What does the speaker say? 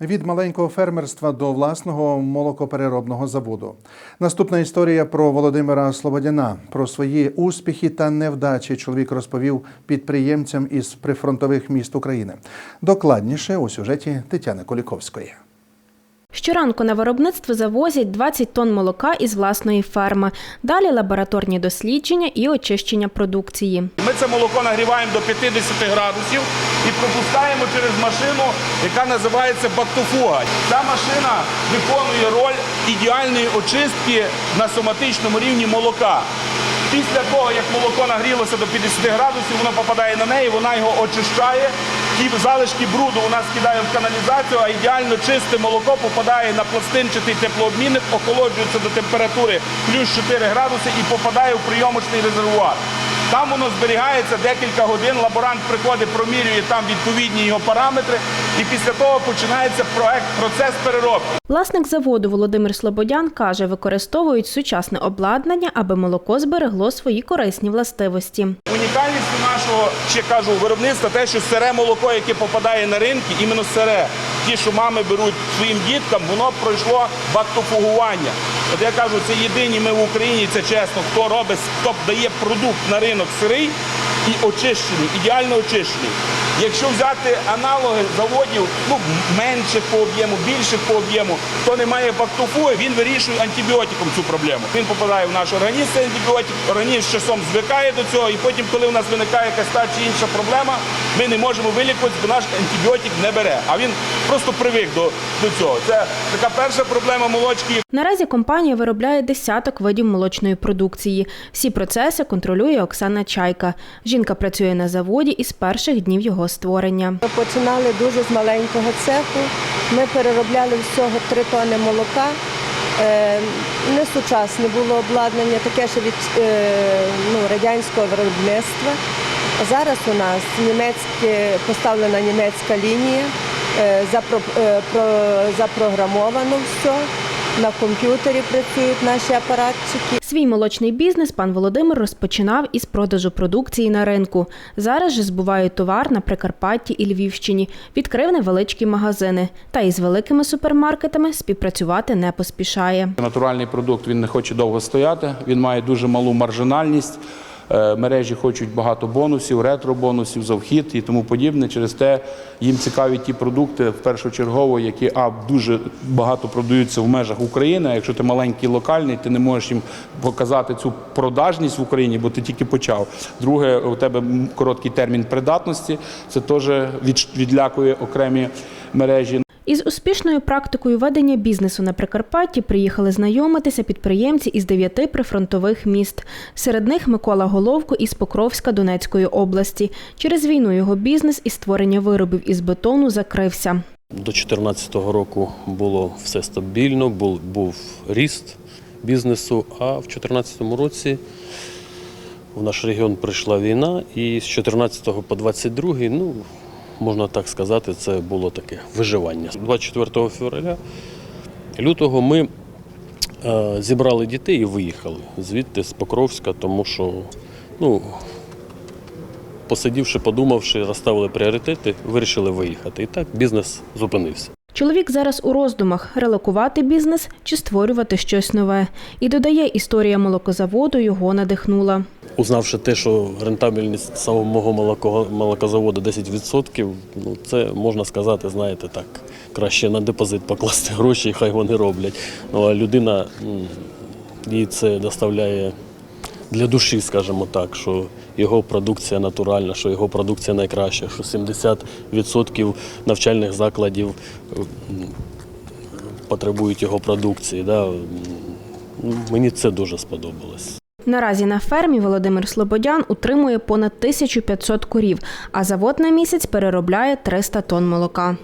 Від маленького фермерства до власного молокопереробного заводу. Наступна історія про Володимира Слободяна. Про свої успіхи та невдачі чоловік розповів підприємцям із прифронтових міст України. Докладніше у сюжеті Тетяни Коліковської. Щоранку на виробництво завозять 20 тонн молока із власної ферми. Далі лабораторні дослідження і очищення продукції. Ми це молоко нагріваємо до 50 градусів і пропускаємо через машину, яка називається бактофуга. Ця машина виконує роль ідеальної очистки на соматичному рівні молока. Після того, як молоко нагрілося до 50 градусів, воно попадає на неї, вона його очищає. Ті залишки бруду у нас кидає в каналізацію, а ідеально чисте молоко попадає на пластинчатий теплообмінник, охолоджується до температури плюс 4 градуси і попадає в прийомочний резервуар. Там воно зберігається декілька годин, лаборант приходить, промірює там відповідні його параметри, і після того починається проект, процес переробки. Власник заводу Володимир Слободян каже, використовують сучасне обладнання, аби молоко зберегло свої корисні властивості. Унікальність нашого, ще кажу, виробництва те, що сире молоко, яке попадає на ринки, іменно сире. Ті, що мами беруть своїм діткам, воно пройшло бактофугування. От я кажу, це єдині ми в Україні, це чесно, хто робить, хто дає продукт на ринок сирий і очищений, ідеально очищений. Якщо взяти аналоги заводів, ну менших по об'єму, більших по об'єму, хто не має бактофуги, він вирішує антибіотиком цю проблему. Він попадає в наш організм, цей антибіотик, організм часом звикає до цього, і потім, коли у нас виникає якась та чи інша проблема, ми не можемо вилікуватися, бо наш антибіотик не бере. А він просто привик до, до цього. Це така перша проблема молочки. Наразі компанія виробляє десяток видів молочної продукції. Всі процеси контролює Оксана Чайка. Жінка працює на заводі із перших днів його створення. Ми починали дуже з маленького цеху. Ми переробляли всього 3 тонни молока. Е, Несучасне було обладнання, таке ще від е, ну, радянського виробництва. Зараз у нас німецьке, поставлена німецька лінія, е, запро, про, запрограмовано все. На комп'ютері працюють наші апаратчики. Свій молочний бізнес пан Володимир розпочинав із продажу продукції на ринку. Зараз же збуває товар на Прикарпатті і Львівщині, відкрив невеличкі магазини. Та із великими супермаркетами співпрацювати не поспішає. Натуральний продукт він не хоче довго стояти, він має дуже малу маржинальність. Е, Мережі хочуть багато бонусів, ретро-бонусів за вхід і тому подібне. Через те їм цікаві ті продукти першочергово, які а дуже багато продаються в межах України. Якщо ти маленький локальний, ти не можеш їм показати цю продажність в Україні, бо ти тільки почав. Друге, у тебе короткий термін придатності. Це теж від- відлякує окремі мережі. Із успішною практикою ведення бізнесу на Прикарпатті приїхали знайомитися підприємці із дев'яти прифронтових міст. Серед них Микола Головко із Покровська Донецької області. Через війну його бізнес і створення виробів із бетону закрився. До 2014 року було все стабільно, був, був ріст бізнесу, а в 2014 році в наш регіон прийшла війна, і з 2014 по 2022, ну, можна так сказати, це було таке виживання. 24 февраля лютого ми е, зібрали дітей і виїхали звідти з Покровська, тому що ну, посидівши, подумавши, розставили пріоритети, вирішили виїхати. І так бізнес зупинився. Чоловік зараз у роздумах релокувати бізнес чи створювати щось нове. І додає, історія молокозаводу його надихнула. Узнавши те, що рентабельність самого молоко- молокозаводу 10%, ну це можна сказати, знаєте, так, краще на депозит покласти гроші, хай вони роблять. Ну а людина їй це доставляє для душі, скажімо так, що його продукція натуральна, що його продукція найкраща, що 70% навчальних закладів потребують його продукції. Да. Мені це дуже сподобалось. Наразі на фермі Володимир Слободян утримує понад 1500 корів, а завод на місяць переробляє 300 тонн молока.